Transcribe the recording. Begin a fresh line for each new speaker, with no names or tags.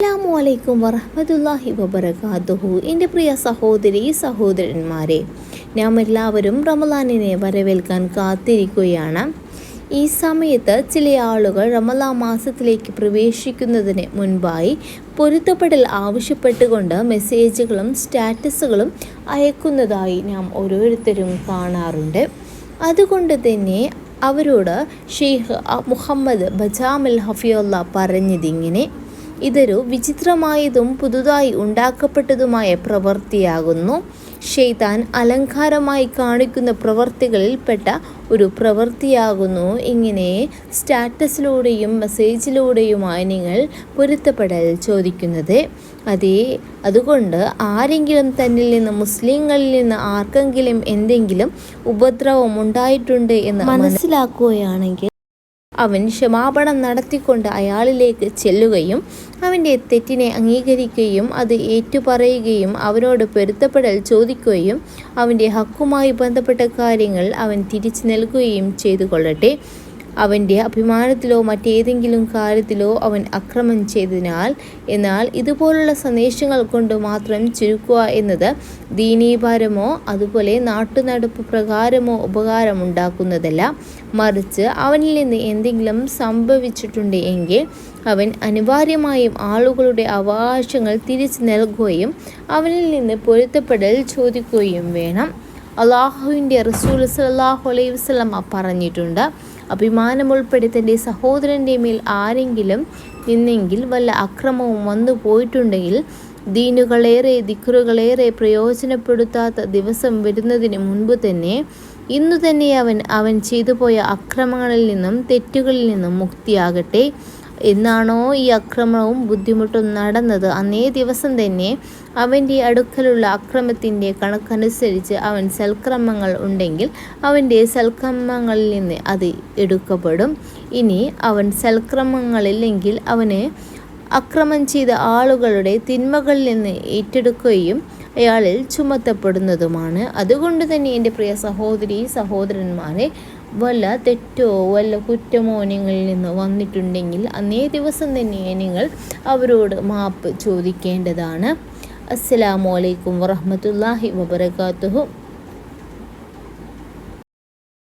അസ്സാമു അലൈക്കും വറഹമത്തല്ലാഹി വബർക്കാത്തുഹു എന്റെ പ്രിയ സഹോദരി സഹോദരന്മാരെ നാം എല്ലാവരും റമലാനിനെ വരവേൽക്കാൻ കാത്തിരിക്കുകയാണ്. ഈ സമയത്ത് ചില ആളുകൾ റമലാ മാസത്തിലേക്ക് പ്രവേശിക്കുന്നതിന് മുൻപായി പൊരുത്തപ്പെടൽ ആവശ്യപ്പെട്ടുകൊണ്ട് മെസ്സേജുകളും സ്റ്റാറ്റസുകളും അയക്കുന്നതായി നാം ഓരോരുത്തരും കാണാറുണ്ട്. അതുകൊണ്ട് തന്നെ അവരോട് ഷെയ്ഖ് മുഹമ്മദ് ബജാമൽ ഹഫിയുള്ള പറഞ്ഞതിങ്ങനെ ഇതൊരു വിചിത്രമായതും പുതുതായി ഉണ്ടാക്കപ്പെട്ടതുമായ പ്രവൃത്തിയാകുന്നു ഷെയ്താൻ അലങ്കാരമായി കാണിക്കുന്ന പ്രവൃത്തികളിൽപ്പെട്ട ഒരു പ്രവൃത്തിയാകുന്നു ഇങ്ങനെ സ്റ്റാറ്റസിലൂടെയും മെസ്സേജിലൂടെയുമായി നിങ്ങൾ പൊരുത്തപ്പെടൽ ചോദിക്കുന്നത്. അതേ അതുകൊണ്ട് ആരെങ്കിലും തന്നിൽ നിന്ന് മുസ്ലിങ്ങളിൽ നിന്ന് ആർക്കെങ്കിലും എന്തെങ്കിലും ഉപദ്രവം ഉണ്ടായിട്ടുണ്ട് എന്ന് മനസ്സിലാക്കുകയാണെങ്കിൽ അവൻ ക്ഷമാപണം നടത്തിക്കൊണ്ട് അയാളിലേക്ക് ചെല്ലുകയും അവന്റെ തെറ്റിനെ അംഗീകരിക്കുകയും അത് ഏറ്റുപറയുകയും അവനോട് പൊരുത്തപ്പെടൽ ചോദിക്കുകയും അവന്റെ ഹക്കുമായി ബന്ധപ്പെട്ട കാര്യങ്ങൾ അവൻ തിരിച്ചു നൽകുകയും ചെയ്തു കൊള്ളട്ടെ അവന്റെ അഭിമാനത്തിലോ മറ്റേതെങ്കിലും കാര്യത്തിലോ അവൻ അക്രമം ചെയ്തതിനാൽ എന്നാൽ ഇതുപോലുള്ള സന്ദേശങ്ങൾ കൊണ്ട് മാത്രം ചുരുക്കുക എന്നത് ദീനീഭാരമോ അതുപോലെ നാട്ടുനടപ്പ് പ്രകാരമോ ഉപകാരമുണ്ടാക്കുന്നതല്ല. മറിച്ച് അവനിൽ നിന്ന് എന്തെങ്കിലും സംഭവിച്ചിട്ടുണ്ട് എങ്കിൽ അവൻ അനിവാര്യമായും ആളുകളുടെ അവകാശങ്ങൾ തിരിച്ചു നൽകുകയും അവനിൽ നിന്ന് പൊരുത്തപ്പെടൽ ചോദിക്കുകയും വേണം. അള്ളാഹുവിന്റെ റസൂൽ സലാഹു അലൈഹി വസ്ലമ പറഞ്ഞിട്ടുണ്ട് അഭിമാനമുൾപ്പെടെ തന്റെ സഹോദരന്റെ മേൽ ആരെങ്കിലും നിന്നെങ്കിൽ വല്ല അക്രമവും വന്നു പോയിട്ടുണ്ടെങ്കിൽ ദീനുകളേറെ ദിക്കറുകളേറെ പ്രയോജനപ്പെടുത്താത്ത ദിവസം വരുന്നതിന് മുൻപ് തന്നെ ഇന്നു തന്നെ അവൻ അവൻ ചെയ്തു പോയ അക്രമങ്ങളിൽ നിന്നും തെറ്റുകളിൽ നിന്നും മുക്തിയാകട്ടെ. എന്നാണോ ഈ അക്രമവും ബുദ്ധിമുട്ടും നടന്നത്. അന്നേ ദിവസം തന്നെ അവന്റെ അടുക്കലുള്ള അക്രമത്തിന്റെ കണക്കനുസരിച്ച് അവൻ സൽക്രമങ്ങൾ ഉണ്ടെങ്കിൽ അവന്റെ സൽക്രമങ്ങളിൽ നിന്ന് അത് എടുക്കപ്പെടും. ഇനി അവൻ സൽക്രമങ്ങളില്ലെങ്കിൽ അവന് അക്രമം ചെയ്ത ആളുകളുടെ തിന്മകളിൽ നിന്ന് ഏറ്റെടുക്കുകയും അയാളിൽ ചുമത്തപ്പെടുന്നതുമാണ്. അതുകൊണ്ട് തന്നെ എന്റെ പ്രിയ സഹോദരി സഹോദരന്മാരെ വല്ല തെറ്റോ വല്ല കുറ്റമോ നിങ്ങളിൽ നിന്ന് വന്നിട്ടുണ്ടെങ്കിൽ അന്നേ ദിവസം തന്നെ നിങ്ങൾ അവരോട് മാപ്പ് ചോദിക്കേണ്ടതാണ്. അസ്സലാമു അലൈക്കും വറഹമത്തല്ലാഹി വബർക്കാത്തുഹു